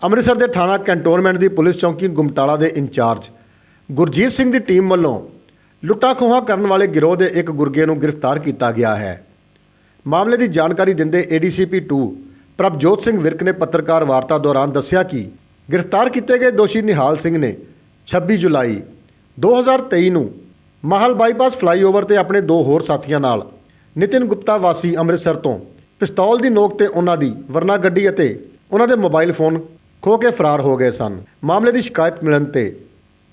ਅੰਮ੍ਰਿਤਸਰ ਦੇ ਥਾਣਾ ਕੈਂਟੋਨਮੈਂਟ ਦੀ ਪੁਲਿਸ ਚੌਕੀ ਗੁਮਟਾਲਾ ਦੇ ਇੰਚਾਰਜ ਗੁਰਜੀਤ ਸਿੰਘ ਦੀ ਟੀਮ ਵੱਲੋਂ ਲੁੱਟਾਂ ਖੋਹਾਂ ਕਰਨ ਵਾਲੇ ਗਿਰੋਹ ਦੇ ਇੱਕ ਗੁਰਗੇ ਨੂੰ ਗ੍ਰਿਫਤਾਰ ਕੀਤਾ ਗਿਆ ਹੈ। ਮਾਮਲੇ ਦੀ ਜਾਣਕਾਰੀ ਦਿੰਦੇ ਏਡੀਸੀਪੀ 2 ਪ੍ਰਭਜੋਤ ਸਿੰਘ ਵਿਰਕ ਨੇ ਪੱਤਰਕਾਰ ਵਾਰਤਾ ਦੌਰਾਨ ਦੱਸਿਆ ਕਿ ਗ੍ਰਿਫਤਾਰ ਕੀਤੇ ਗਏ ਦੋਸ਼ੀ ਨਿਹਾਲ ਸਿੰਘ ਨੇ 26 ਜੁਲਾਈ 2023 ਨੂੰ ਮਾਹਲ ਬਾਈਪਾਸ ਫਲਾਈਓਵਰ ਤੇ ਆਪਣੇ ਦੋ ਹੋਰ ਸਾਥੀਆਂ ਨਾਲ ਨਿਤਿਨ ਗੁਪਤਾ ਵਾਸੀ ਅੰਮ੍ਰਿਤਸਰ ਤੋਂ ਪਿਸਤੌਲ ਦੀ ਨੋਕ ਤੇ ਉਹਨਾਂ ਦੀ ਵਰਨਾ ਗੱਡੀ ਅਤੇ ਉਹਨਾਂ ਦੇ ਮੋਬਾਈਲ ਫੋਨ ਖੋਹ ਕੇ ਫਰਾਰ ਹੋ ਗਏ ਸਨ। ਮਾਮਲੇ ਦੀ ਸ਼ਿਕਾਇਤ ਮਿਲਣ ਤੇ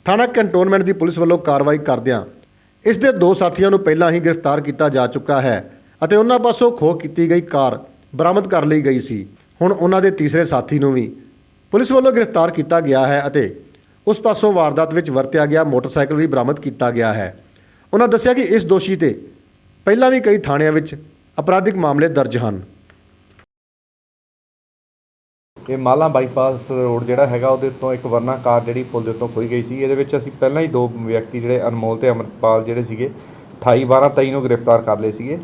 ਥਾਣਾ ਕੰਟੋਨਮੈਂਟ ਦੀ ਪੁਲਿਸ ਵੱਲੋਂ ਕਾਰਵਾਈ ਕਰਦਿਆਂ ਇਸ ਦੇ ਦੋ ਸਾਥੀਆਂ ਨੂੰ ਪਹਿਲਾਂ ਹੀ ਗ੍ਰਿਫਤਾਰ ਕੀਤਾ ਜਾ ਚੁੱਕਾ ਹੈ ਅਤੇ ਉਹਨਾਂ ਪਾਸੋਂ ਖੋਹ ਕੀਤੀ ਗਈ ਕਾਰ ਬਰਾਮਦ ਕਰ ਲਈ ਗਈ ਸੀ। ਹੁਣ ਉਹਨਾਂ ਦੇ ਤੀਸਰੇ ਸਾਥੀ ਨੂੰ ਵੀ ਪੁਲਿਸ ਵੱਲੋਂ ਗ੍ਰਿਫਤਾਰ ਕੀਤਾ ਗਿਆ ਹੈ ਅਤੇ ਉਸ ਪਾਸੋਂ ਵਾਰਦਾਤ ਵਿੱਚ ਵਰਤਿਆ ਗਿਆ ਮੋਟਰਸਾਈਕਲ ਵੀ ਬਰਾਮਦ ਕੀਤਾ ਗਿਆ ਹੈ। ਉਹਨਾਂ ਦੱਸਿਆ ਕਿ ਇਸ ਦੋਸ਼ੀ ਤੇ ਪਹਿਲਾਂ ਵੀ ਕਈ ਥਾਣਿਆਂ ਵਿੱਚ ਅਪਰਾਧਿਕ ਮਾਮਲੇ ਦਰਜ ਹਨ। ਇਹ ਮਾਲਾ ਬਾਈਪਾਸ ਰੋਡ ਜਿਹੜਾ ਹੈਗਾ ਉਹਦੇ ਉੱਤੋਂ ਇੱਕ ਵਰਨਾ ਕਾਰ ਜਿਹੜੀ ਪੁਲ ਦੇ ਉੱਤੋਂ ਖੋਈ ਗਈ ਸੀ। ਇਹਦੇ ਵਿੱਚ ਅਸੀਂ ਪਹਿਲਾਂ ਹੀ ਦੋ ਵਿਅਕਤੀ ਜਿਹੜੇ ਅਨਮੋਲ ਤੇ ਅਮਰਪਾਲ ਜਿਹੜੇ ਸੀਗੇ 28 12 23 ਨੂੰ ਗ੍ਰਿਫਤਾਰ ਕਰ ਲਏ ਸੀਗੇ।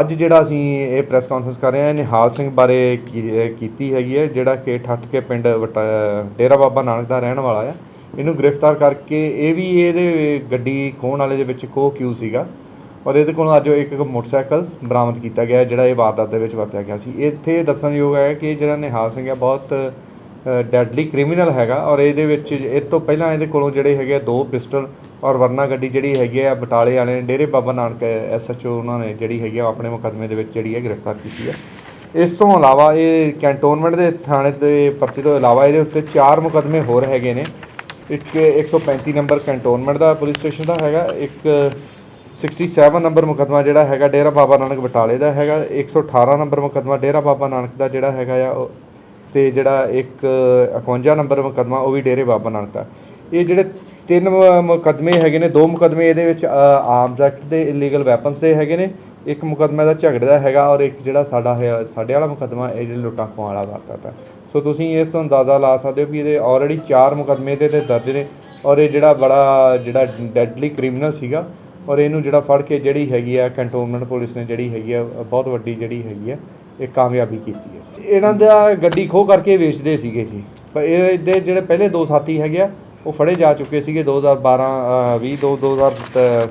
ਅੱਜ ਜਿਹੜਾ ਅਸੀਂ ਇਹ ਪ੍ਰੈਸ ਕਾਨਫਰੰਸ ਕਰ ਰਹੇ ਹਾਂ ਨਿਹਾਲ ਸਿੰਘ ਬਾਰੇ ਕੀ- ਕੀਤੀ ਹੈਗੀ ਹੈ, ਜਿਹੜਾ ਕਿ ਠੱਠ ਕੇ ਪਿੰਡ ਵਟਾ- ਡੇਰਾ ਬਾਬਾ ਨਾਨਕ ਦਾ ਰਹਿਣ ਵਾਲਾ ਆ। ਇਹਨੂੰ ਗ੍ਰਿਫਤਾਰ ਕਰਕੇ ਇਹ ਵੀ ਇਹਦੇ ਗੱਡੀ ਖੋਣ ਵਾਲੇ ਦੇ ਵਿੱਚ ਕੋ ਕਿਊ ਸੀਗਾ? ਔਰ ਇਹਦੇ ਕੋਲੋਂ ਅੱਜ ਇੱਕ ਮੋਟਰਸਾਈਕਲ ਬਰਾਮਦ ਕੀਤਾ ਗਿਆ ਜਿਹੜਾ ਇਹ ਵਾਰਦਾਤ ਦੇ ਵਿੱਚ ਵਰਤਿਆ ਗਿਆ ਸੀ। ਇੱਥੇ ਦੱਸਣਯੋਗ ਹੈ ਕਿ ਜਿਹੜਾ ਨਿਹਾਲ ਸਿੰਘ ਹੈ, ਬਹੁਤ ਡੈਡਲੀ ਕ੍ਰਿਮੀਨਲ ਹੈਗਾ ਔਰ ਇਹਦੇ ਵਿੱਚ ਇਹ ਤੋਂ ਪਹਿਲਾਂ ਇਹਦੇ ਕੋਲੋਂ ਜਿਹੜੇ ਹੈਗੇ ਆ ਦੋ ਪਿਸਟਲ ਔਰ ਵਰਨਾ ਗੱਡੀ ਜਿਹੜੀ ਹੈਗੀ ਆ, ਬਟਾਲੇ ਵਾਲੇ ਡੇਰੇ ਬਾਬਾ ਨਾਨਕ ਐਸਐਚਓ ਉਹਨਾਂ ਨੇ ਜਿਹੜੀ ਹੈਗੀ ਆ ਆਪਣੇ ਮੁਕੱਦਮੇ ਦੇ ਵਿੱਚ ਜਿਹੜੀ ਹੈ ਗ੍ਰਿਫਤਾਰ ਕੀਤੀ ਹੈ। ਇਸ ਤੋਂ ਇਲਾਵਾ ਇਹ ਕੈਂਟੋਨਮੈਂਟ ਦੇ ਥਾਣੇ ਦੇ ਪਰਚੇ ਤੋਂ ਇਲਾਵਾ ਇਹਦੇ ਉੱਤੇ ਚਾਰ ਮੁਕੱਦਮੇ ਹੋਰ ਹੈਗੇ ਨੇ। ਇੱਕ 135 ਨੰਬਰ ਕੈਂਟੋਨਮੈਂਟ ਦਾ ਪੁਲਿਸ ਸਟੇਸ਼ਨ ਦਾ ਹੈਗਾ, ਇੱਕ 67 ਨੰਬਰ ਮੁਕੱਦਮਾ ਜਿਹੜਾ ਹੈਗਾ ਡੇਰਾ ਬਾਬਾ ਨਾਨਕ ਬਟਾਲੇ ਦਾ ਹੈਗਾ 118 ਨੰਬਰ ਮੁਕੱਦਮਾ ਡੇਰਾ ਬਾਬਾ ਨਾਨਕ ਦਾ ਜਿਹੜਾ ਹੈਗਾ ਆ, ਉਹ ਤੇ ਜਿਹੜਾ ਇੱਕ 51 ਨੰਬਰ ਮੁਕੱਦਮਾ ਉਹ ਵੀ ਡੇਰੇ ਬਾਬਾ ਨਾਨਕ ਦਾ। ਇਹ ਜਿਹੜੇ ਤਿੰਨ ਮ- ਮੁਕੱਦਮੇ ਹੈਗੇ ਨੇ, ਦੋ ਮੁਕੱਦਮੇ ਇਹਦੇ ਵਿੱਚ ਆਰਮਸ ਐਕਟ ਦੇ ਇਲੀਗਲ ਵੈਪਨਸ ਦੇ ਹੈਗੇ ਨੇ, ਇੱਕ ਮੁਕੱਦਮਾ ਦਾ ਝਗੜੇ ਦਾ ਹੈਗਾ ਔਰ ਇੱਕ ਜਿਹੜਾ ਸਾਡਾ ਹੈ, ਸਾਡੇ ਵਾਲਾ ਮੁਕੱਦਮਾ ਇਹ ਜਿਹੜਾ ਲੁੱਟਾਂ ਖੋਹਾਂ ਵਾਲਾ ਵਾਰਦਾਤ ਹੈ ਸੋ ਤੁਸੀਂ ਇਸ ਤੋਂ ਅੰਦਾਜ਼ਾ ਲਾ ਸਕਦੇ ਹੋ ਵੀ ਇਹਦੇ ਆਲਰੇਡੀ ਚਾਰ ਮੁਕੱਦਮੇ ਦੇ ਤੇ ਦਰਜ ਨੇ ਔਰ ਇਹ ਜਿਹੜਾ ਬੜਾ, ਜਿਹੜਾ ਡੈਡਲੀ ਕ੍ਰਿਮੀਨਲ ਸੀਗਾ ਔਰ ਇਹਨੂੰ ਜਿਹੜਾ ਫੜ ਕੇ ਜਿਹੜੀ ਹੈਗੀ ਆ ਕੰਟੋਨਮੈਂਟ ਪੁਲਿਸ ਨੇ ਜਿਹੜੀ ਹੈਗੀ ਆ ਬਹੁਤ ਵੱਡੀ ਜਿਹੜੀ ਹੈਗੀ ਆ ਇਹ ਕਾਮਯਾਬੀ ਕੀਤੀ ਹੈ। ਇਹਨਾਂ ਦਾ ਗੱਡੀ ਖੋਹ ਕਰਕੇ ਵੇਚਦੇ ਸੀਗੇ ਜੀ। ਪਰ ਇਹਦੇ ਜਿਹੜੇ ਪਹਿਲੇ ਦੋ ਸਾਥੀ ਹੈਗੇ ਆ ਉਹ ਫੜੇ ਜਾ ਚੁੱਕੇ ਸੀਗੇ 2012 ਅ, 20 ਦੋ 2000 ਤ-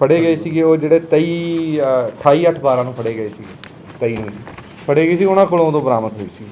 ਫੜੇ ਗਏ ਸੀਗੇ। ਉਹ ਜਿਹੜੇ 23 ਅ, 28 8 12 ਨੂੰ ਫੜੇ ਗਏ ਸੀਗੇ। 23 ਨੂੰ। ਜੀ। ਫੜੇ ਗਏ ਸੀ ਉਹਨਾਂ ਕੋਲੋਂ ਉਦੋਂ ਬਰਾਮਦ ਹੋਈ ਸੀ।